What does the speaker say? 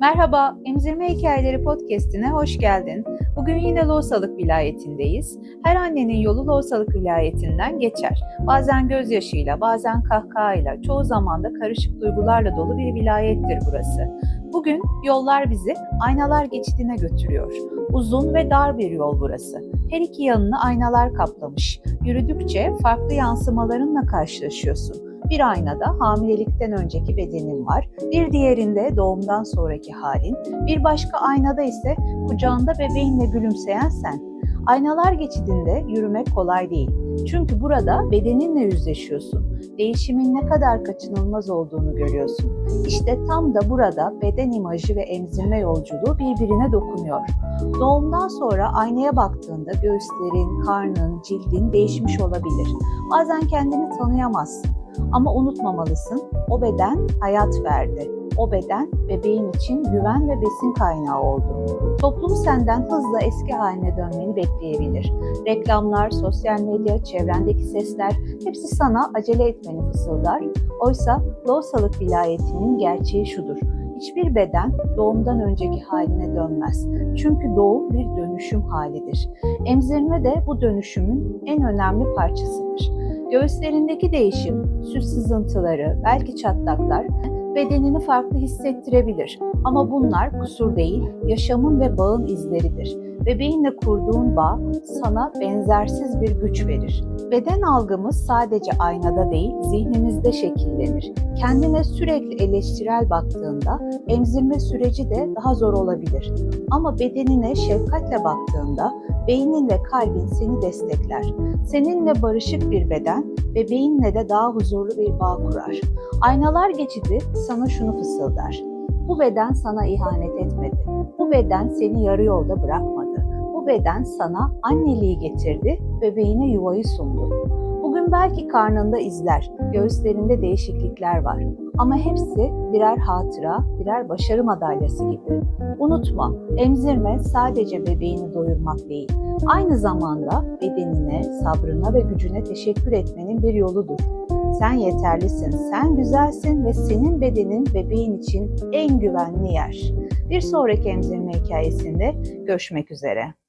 Merhaba, Emzirme Hikayeleri Podcast'ine hoş geldin. Bugün yine Loğusalık vilayetindeyiz. Her annenin yolu Loğusalık vilayetinden geçer. Bazen gözyaşıyla, bazen kahkahayla, çoğu zaman da karışık duygularla dolu bir vilayettir burası. Bugün yollar bizi aynalar geçidine götürüyor. Uzun ve dar bir yol burası. Her iki yanını aynalar kaplamış. Yürüdükçe farklı yansımalarınla karşılaşıyorsun. Bir aynada hamilelikten önceki bedenin var, bir diğerinde doğumdan sonraki halin, bir başka aynada ise kucağında bebeğinle gülümseyen sen. Aynalar geçidinde yürümek kolay değil. Çünkü burada bedeninle yüzleşiyorsun. Değişimin ne kadar kaçınılmaz olduğunu görüyorsun. İşte tam da burada beden imajı ve emzirme yolculuğu birbirine dokunuyor. Doğumdan sonra aynaya baktığında göğüslerin, karnın, cildin değişmiş olabilir. Bazen kendini tanıyamazsın. Ama unutmamalısın, o beden hayat verdi. O beden bebeğin için güven ve besin kaynağı oldu. Toplum senden hızla eski haline dönmeni bekleyebilir. Reklamlar, sosyal medya, çevrendeki sesler hepsi sana acele etmeni fısıldar. Oysa Loğusalık vilayetinin gerçeği şudur. Hiçbir beden doğumdan önceki haline dönmez. Çünkü doğum bir dönüşüm halidir. Emzirme de bu dönüşümün en önemli parçasıdır. Göğüslerindeki değişim, süt sızıntıları, belki çatlaklar bedenini farklı hissettirebilir. Ama bunlar kusur değil, yaşamın ve bağın izleridir. Bebeğinle kurduğun bağ sana benzersiz bir güç verir. Beden algımız sadece aynada değil, zihnimizde şekillenir. Kendine sürekli eleştirel baktığında emzirme süreci de daha zor olabilir. Ama bedenine şefkatle baktığında beynin ve kalbin seni destekler. Seninle barışık bir beden, bebeğinle de daha huzurlu bir bağ kurar. Aynalar geçidi sana şunu fısıldar. Bu beden sana ihanet etmedi. Bu beden seni yarı yolda bırakmadı. Bu beden sana anneliği getirdi, bebeğine yuvayı sundu. Bugün belki karnında izler, göğüslerinde değişiklikler var. Ama hepsi birer hatıra, birer başarı madalyası gibi. Unutma, emzirme sadece bebeğini doyurmak değil. Aynı zamanda bedenine, sabrına ve gücüne teşekkür etmenin bir yoludur. Sen yeterlisin, sen güzelsin ve senin bedenin bebeğin için en güvenli yer. Bir sonraki emzirme hikayesinde görüşmek üzere.